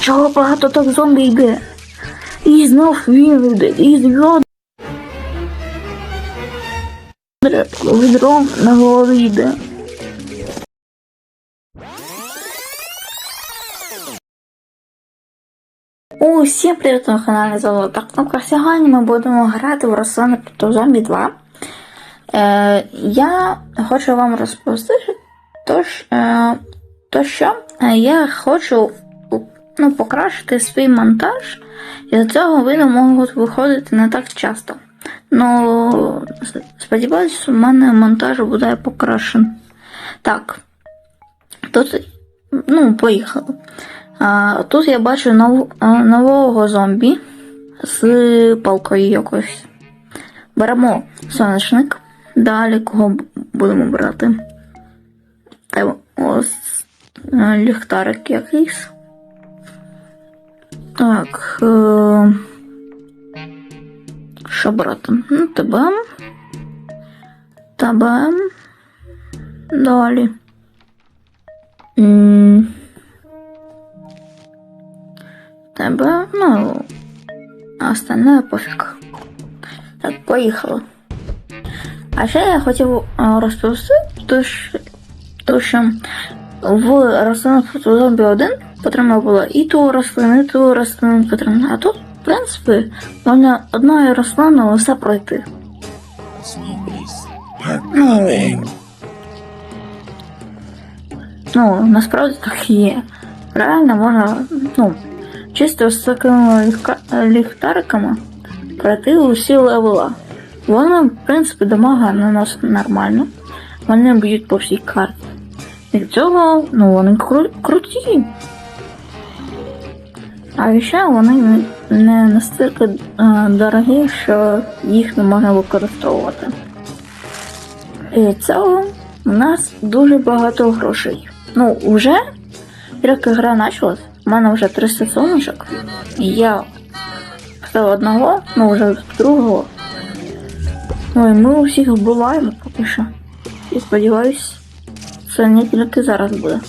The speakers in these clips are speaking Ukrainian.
Чого багато так зомбі йде? І знов він йде, і зв'язок. Відром на голові йде. Усім привіт на каналі Золота Кнопка. Сьогодні ми будемо грати в Руслана проти зомбі 2. Е, я хочу вам розповісти, то, ж, е, то що е, я хочу ну, покращити свій монтаж, і з цього відео можуть виходити не так часто. Ну, с- сподіваюсь, у мене монтаж буде покращений. Так. Тут, ну, поїхали. А, тут я бачу нов, нового зомбі з палкою якоюсь. Беремо сонячник. Далі кого будемо брати? Ось ліхтарик якийсь. Так. Е, що брати? Ну, тебе. Тебе. Далі. М, Тебе, ну, а остальне пофіг. Так, поїхали. А ще я хотів е, розповісти, то, що, то, що в рослинах проти зомбі 1 потрібно було і ту рослину, і ту рослину потрібно. А тут, в принципі, можна одною рослиною все пройти. Ну, насправді так і є. Реально можна, ну, чисто з такими ліхтариками пройти усі левела. Вони, в принципі, дамага наносять нормально. Вони б'ють по всій карті. І цього, ну, вони кру- круті. А ще вони не- настільки дорогі, що їх не можна використовувати. І цього у нас дуже багато грошей. Ну, вже, як гра почалась, у мене вже 300 сонечок, я з одного, ну вже другого. Ну і ми усіх вбиваємо поки що. І сподіваюсь, не тільки зараз буде.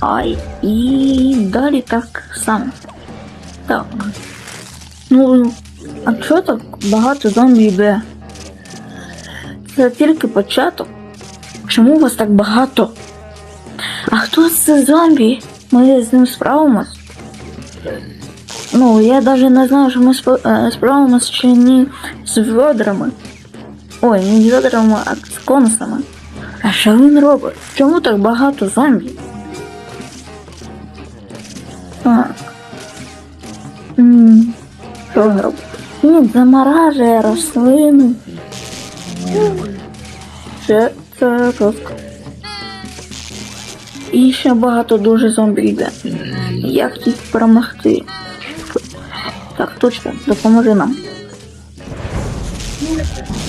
Ай, і далі так само. Так. Ну, а чого так багато зомбі йде? Це тільки початок. Чому вас так багато? А хто це зомбі? Ми з ним справимось? Ну, я навіть не знаю, що ми е, справимось чи ні з ведрами. Ой, не з ведрами, а з конусами. А що він робить? Чому так багато зомбі? М, Що він робить? Він заморажує рослини. Це, це жорстко. І ще багато дуже зомбі йде. Як їх перемогти? Так, точно, допоможи нам.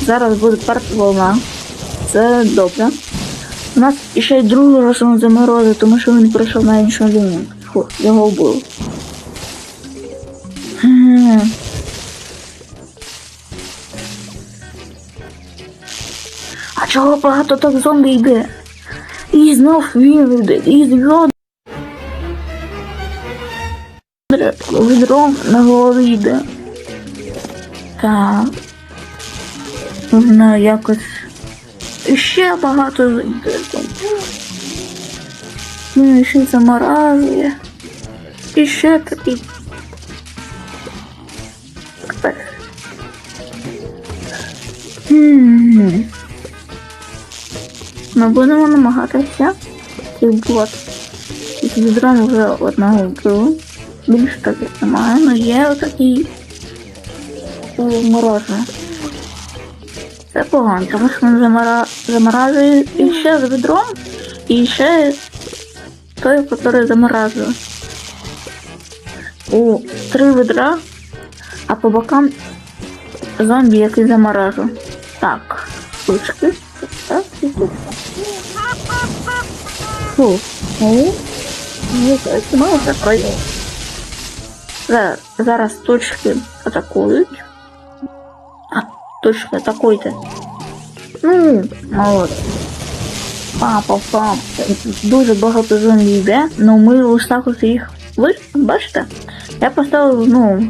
Зараз буде перша волна. Це добре. У нас ще й другий рослин заморозив, тому що він прийшов на іншу лінію. Фу, його вбили. А чого багато так зомбі йде? І знов він йде, і зв'язок. Відром на голові йде. Так. Нужно якось. Ще багато йде. Він ще заморажує. І ще такий. Ми будемо намагатися цих. Із відром вже одного вбили. Більше таких немає, але є отакий морожене. Це погано, тому що він замара... заморажує і ще з відром, і ще той, який заморажує. У три відра, а по бокам зомбі, який заморажує. Так, штучки. Так, і тут. Фу. Ну, ну, так, ну, так пройде. Зараз, зараз точки атакують. А, точки атакуйте. Ну, молодець. Папа, пап. Дуже багато зомбі йде, але ми ось так от їх я поставив, ну,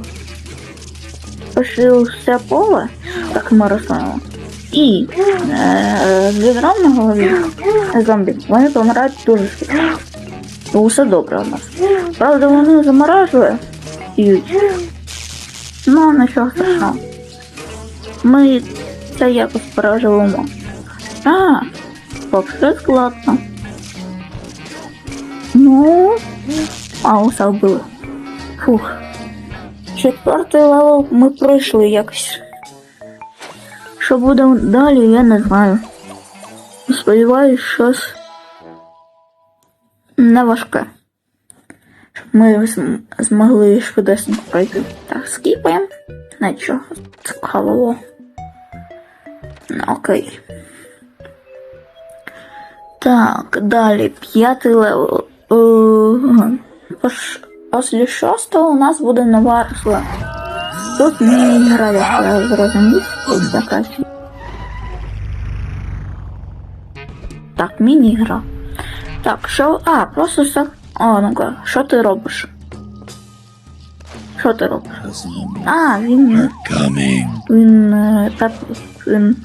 почти все поле, так ми рослинами. І е, на голові зомбі, вони помирають дуже швидко. Ну, Усе добре у нас. Правда, вони заморажує і ну нічого страшного. Ми це якось переживемо. А, вообще складно. Ну, а вбили. Фух. Четвертий левел ми пройшли якось. Що буде далі, я не знаю. Сподіваюсь, щось не важке. Щоб ми зм- змогли швидесенько пройти. Так, скіпаємо. Нічого цікавого. Окей. Так, далі п'ятий левел. Е. Після шостого у нас буде нова рослина. Тут не гра, як я зрозумів, тут. Так, міні-гра. Так, що. А, просто все. О, ну-ка, що ти робиш? Що ти робиш? А, він. Він е, так він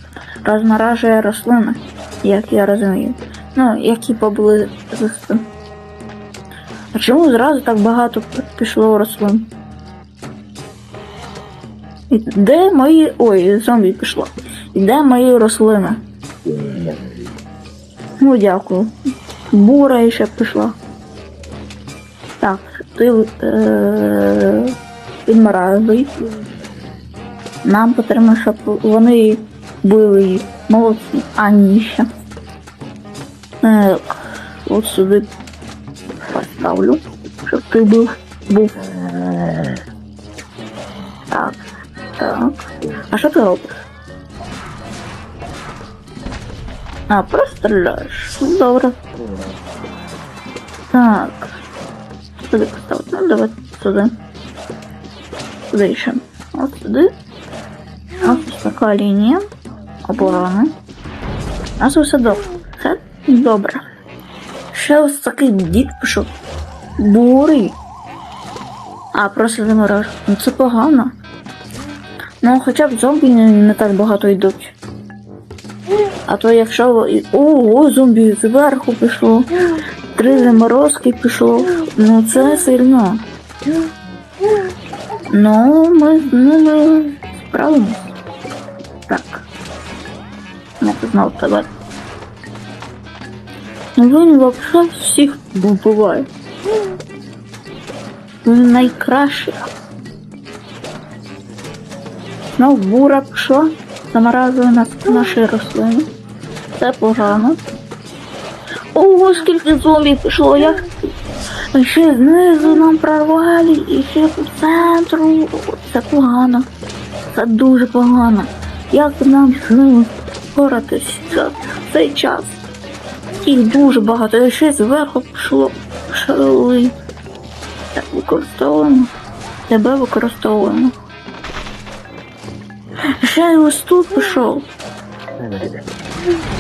розморажує рослини, як я розумію. Ну, які поблизості. А чому зразу так багато пішло рослин? І де мої. Ой, зомбі пішло. І де мої рослини? Ну, дякую. Бура ще пішла. Так, ти е, підморажуй. Нам потрібно, щоб вони були молодці, а ні ще. Так, от сюди поставлю, щоб ти був. був. Так, так. А що ти робиш? А, просто стріляєш. Ну, Добре. Так. Сюди поставити. Ну, давай сюди. Сюди ще. От сюди. Ось така лінія Оборони. У нас добре. Все добре. Ще ось такий дід пішов. Бурий. А, просто заморож. Ну це погано. Ну, хоча б зомбі не, не так багато йдуть. А то якщо. Ого, зомбі зверху пішло. Три заморозки пішло. Ну це сильно. Ну, ми, ну, ми справимось. Так. Я знав тебе. Він вообще всіх вбиває. Він найкращий. Ну, бура пішла, заморажує нас наші рослини. Це погано. Ого, скільки зомбі пішло, як і ще знизу нам прорвали, і ще по центру. Це погано. Це дуже погано. Як нам з ними впоратись за цей час? Їх дуже багато, і ще зверху пішло шали. Так, використовуємо. Тебе використовуємо. Ще й ось тут пішов.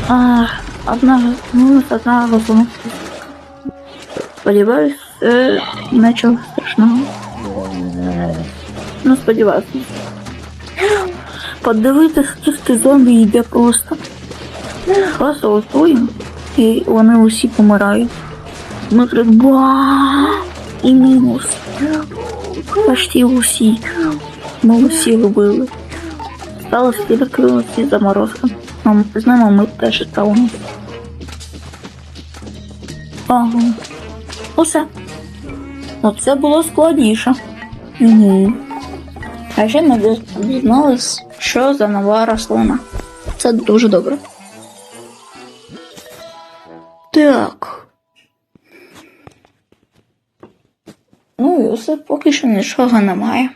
А, одна, ну, одна розумна. Сподіваюсь, е, нічого страшного. Ну, сподіваюся. Подивитися, скільки зомбі йде просто. Просто готуємо, і вони усі помирають. Ми так ба і мінус. Почти усі. Ми усі робили. Сталося тільки оці заморозки. Ну, з ними ми теж сталимо. Ага. Усе. Оце було складніше. Угу. А ще ми дізналися, що за нова рослина. Це дуже добре. Так. Ну і усе поки що нічого немає.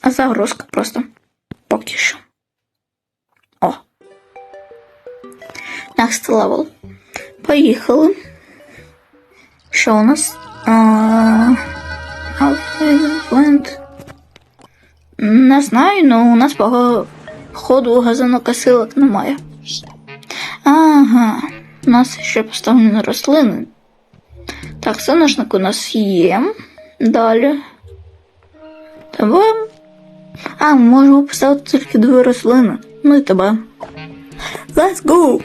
А загрузка просто. Поки що. О. Next level. Поїхали. Що у нас? А, Outland. Не знаю, але у нас по ходу газонокосилок немає. Ага, у нас ще поставлені рослини. Так, соняшник у нас є. Далі. Тебе. А, можемо поставити тільки дві рослини. Ну і тебе. Let's go!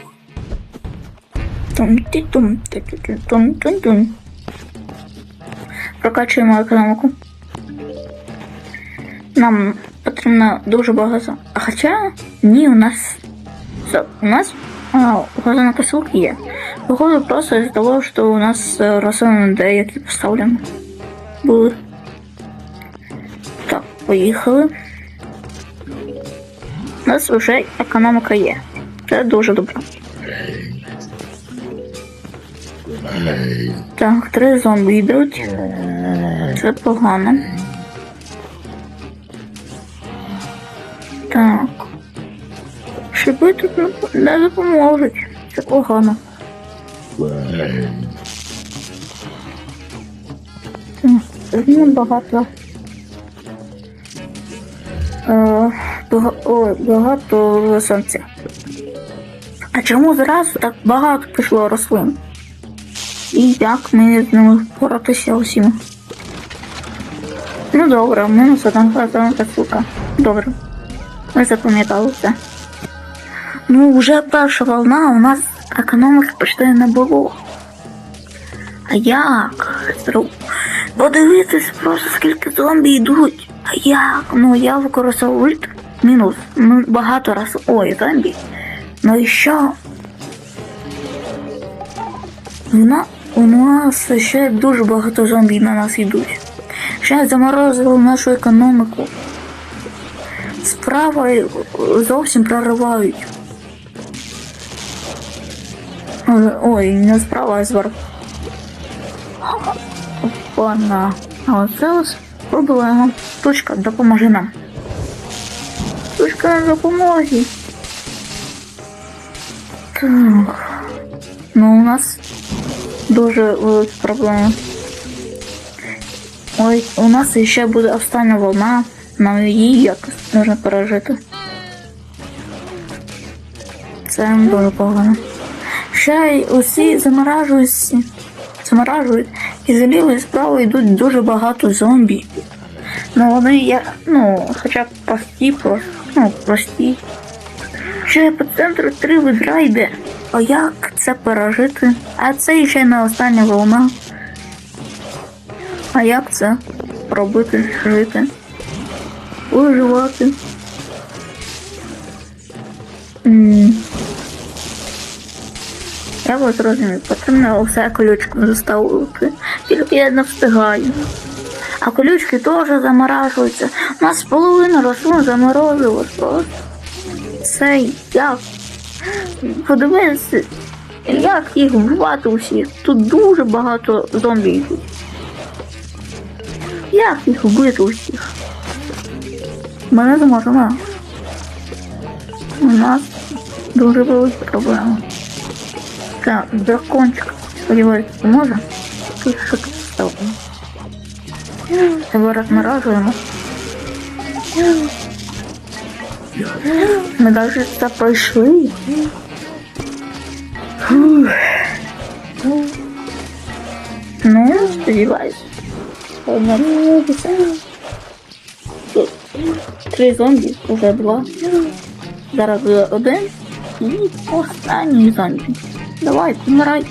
Тум-ті-тум, ті-ті-ті-тум-тум-тум. Прокачуємо економіку. Нам потрібно дуже багато. А хоча ні, у нас. Стоп, у нас указана є. Походу просто из-за того, що у нас е, рослини деякі поставлені були. Так, поїхали. У нас вже економіка є. Це дуже добре. Так, три зомбі йдуть. Це погано. Шиби тут не- допоможуть. Це погано. Так, Ну, багато. Е, ой, багато сонця. А чому зразу так багато пішло рослин? І як ми з ними впоратися усім? Ну добре, мінус одна сука. Добре. Ми запам'ятали це. Ну, вже перша волна, у нас економики почти не було. А як? Подивитись просто скільки зомбі йдуть. А як? Ну я використовував ульт. Мінус. Ну багато раз. Ой, зомбі. Ну і що? Вона у нас ще дуже багато зомбі на нас йдуть. Ще заморозили нашу економіку. Справа е, зовсім проривають. Ой, не справа, а зверху. Опана. А оце ось проблема. Точка, допоможи нам. Точка допомоги. Так. Ну, у нас дуже великі проблеми. Ой, у нас ще буде остання волна. Нам її якось можна пережити. Це дуже погано. Ще усі заморажуються. Заморажують. І з лівої і справа йдуть дуже багато зомбі. Ну вони є, ну, хоча б прості, просто, ну, прості. Ще по центру три ведра йде. А як це пережити? А це ще не остання волна. А як це робити, жити? Виживати? М. Я вас розумію, потрібно все колючками заставити. Тільки я не встигаю. А колючки теж заморажуються. У нас половина рослин заморозилось просто. Це як? Подивися, як їх вбивати усіх. Тут дуже багато зомбі йдуть. Як їх вбити усіх? Мене зможемо. У нас дуже великі проблеми. Так, дракончик, сподіваюся, поможе. Тут що тут стало? Тебе розморажуємо. Ми навіть це пройшли. Фух. Ну, сподіваюся. Повернутися. Тут Три зомбі, вже два. Зараз буде один. І останній зомбі. Давай, помирай.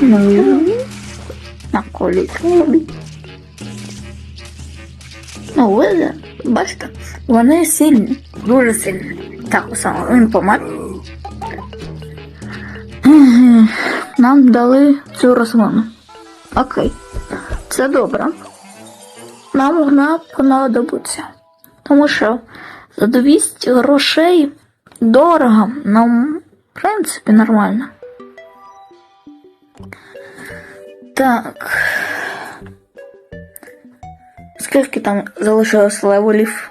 Ну на колючку. Ну, ви бачите, вони сильні, дуже сильні. Так, саме він помер. Нам дали цю рослину. Окей, це добре. Нам вона понадобиться. Тому що за 200 грошей дорого, нам, в принципі, нормально. Так. Скільки там залишилось левелів?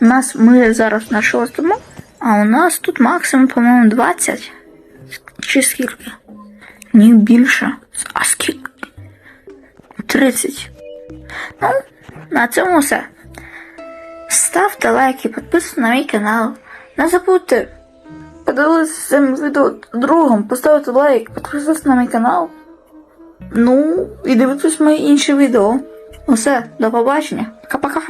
У нас ми зараз на шостому, а у нас тут максимум, по-моєму, 20. Чи скільки? Ні, більше. А скільки? 30. Ну, на цьому все. Ставте лайки, підписуйтесь на мій канал. Не забудьте подивилися цим відео другом, поставити лайк, підписатися на мій канал. Ну, і дивитись мої інші відео. Усе, до побачення. Пока.